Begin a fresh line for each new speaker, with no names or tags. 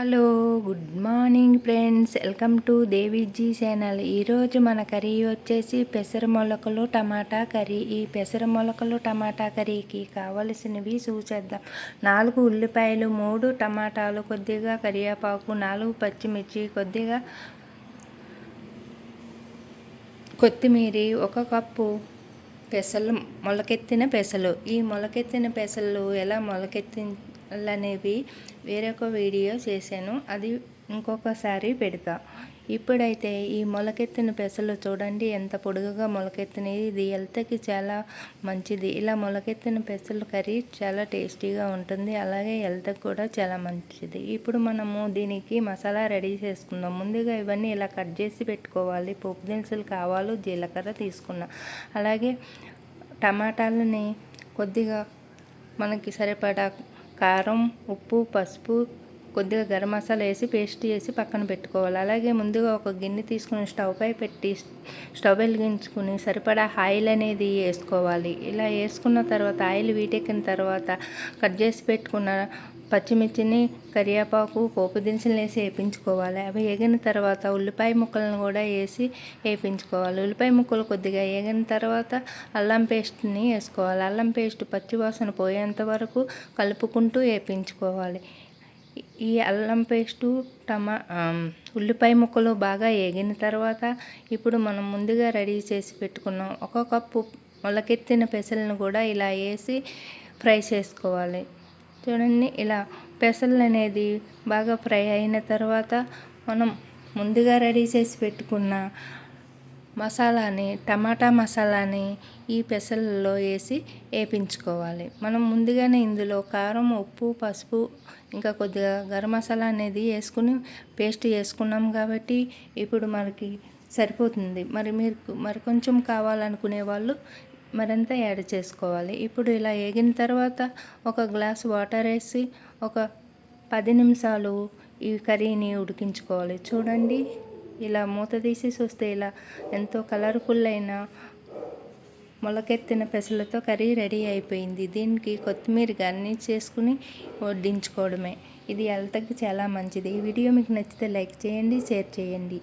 Hello good morning friends. Welcome to Deviji channel. ఈరోజు మన curry వచ్చేసి పెసర మొలకలు టమాటా కర్రీ. ఈ పెసర మొలకలు టమాటా కర్రీకి కావలసినవి చూసేద్దాం. నాలుగు ఉల్లిపాయలు మూడు టమాటాలు కొద్దిగా కరివేపాకు నాలుగు పచ్చిమిర్చి కొద్దిగా కొత్తిమీర ఒక కప్పు పెసలు మొలకెత్తిన పెసలు. ఈ మొలకెత్తిన పెసలు ఎలా మొలకెత్తి అనేవి వేరొక వీడియో చేశాను. అది ఇంకొకసారి పెడతా. ఇప్పుడైతే ఈ మొలకెత్తిన పెసలు చూడండి ఎంత పొడుగుగా మొలకెత్తినది ఇది హెల్త్కి చాలా మంచిది. ఇలా మొలకెత్తిన పెసలు కర్రీ చాలా టేస్టీగా ఉంటుంది. అలాగే హెల్త్కి కూడా చాలా మంచిది. ఇప్పుడు మనము దీనికి మసాలా రెడీ చేసుకుందాం. ముందుగా ఇవన్నీ ఇలా కట్ చేసి పెట్టుకోవాలి. పోపు దినుసులు కావాలు జీలకర్ర తీసుకున్నా. అలాగే టమాటాలని కొద్దిగా మనకి సరిపడా కారం ఉప్పు పసుపు కొద్దిగా గరం మసాలా వేసి పేస్ట్ చేసి పక్కన పెట్టుకోవాలి. అలాగే ముందుగా ఒక గిన్నె తీసుకుని స్టవ్ పై పెట్టి స్టవ్ వెలిగించుకుని సరిపడా ఆయిల్ అనేది వేసుకోవాలి. ఇలా వేసుకున్న తర్వాత ఆయిల్ వీటెక్కిన తర్వాత కట్ చేసి పెట్టుకున్న పచ్చిమిర్చిని కరివేపాకు పోపు దినుసులు వేసి వేపించుకోవాలి. అవి వేగిన తర్వాత ఉల్లిపాయ ముక్కలను కూడా వేసి వేపించుకోవాలి. ఉల్లిపాయ ముక్కలు కొద్దిగా వేగిన తర్వాత అల్లం పేస్ట్ని వేసుకోవాలి. అల్లం పేస్ట్ పచ్చివాసన పోయేంత వరకు కలుపుకుంటూ వేపించుకోవాలి. ఈ అల్లం పేస్టు టమా ఉల్లిపాయ ముక్కలు బాగా వేగిన తర్వాత ఇప్పుడు మనం ముందుగా రెడీ చేసి పెట్టుకున్నాం ఒక కప్పు మొలకెత్తిన పెసలను కూడా ఇలా వేసి ఫ్రై చేసుకోవాలి. చూడండి ఇలా పెసలు అనేది బాగా ఫ్రై అయిన తర్వాత మనం ముందుగా రెడీ చేసి పెట్టుకున్న మసాలాని టమాటా మసాలాని ఈ పెసలలో వేసి వేపించుకోవాలి. మనం ముందుగానే ఇందులో కారం ఉప్పు పసుపు ఇంకా కొద్దిగా గరం మసాలా అనేది వేసుకుని పేస్ట్ వేసుకున్నాం కాబట్టి ఇప్పుడు మనకి సరిపోతుంది. మరి మీరు మరి కొంచెం కావాలనుకునే వాళ్ళు మరింత యాడ్ చేసుకోవాలి. ఇప్పుడు ఇలా వేగిన తర్వాత ఒక గ్లాస్ వాటర్ వేసి ఒక పది నిమిషాలు ఈ కర్రీని ఉడికించుకోవాలి. చూడండి ఇలా మూత తీసి చూస్తే ఇలా ఎంతో కలర్ఫుల్ అయిన మొలకెత్తిన పెసలతో కర్రీ రెడీ అయిపోయింది. దీనికి కొత్తిమీర గార్నిష్ చేసుకుని వడ్డించుకోవడమే. ఇది హెల్త్కి చాలా మంచిది. ఈ వీడియో మీకు నచ్చితే లైక్ చేయండి షేర్ చేయండి.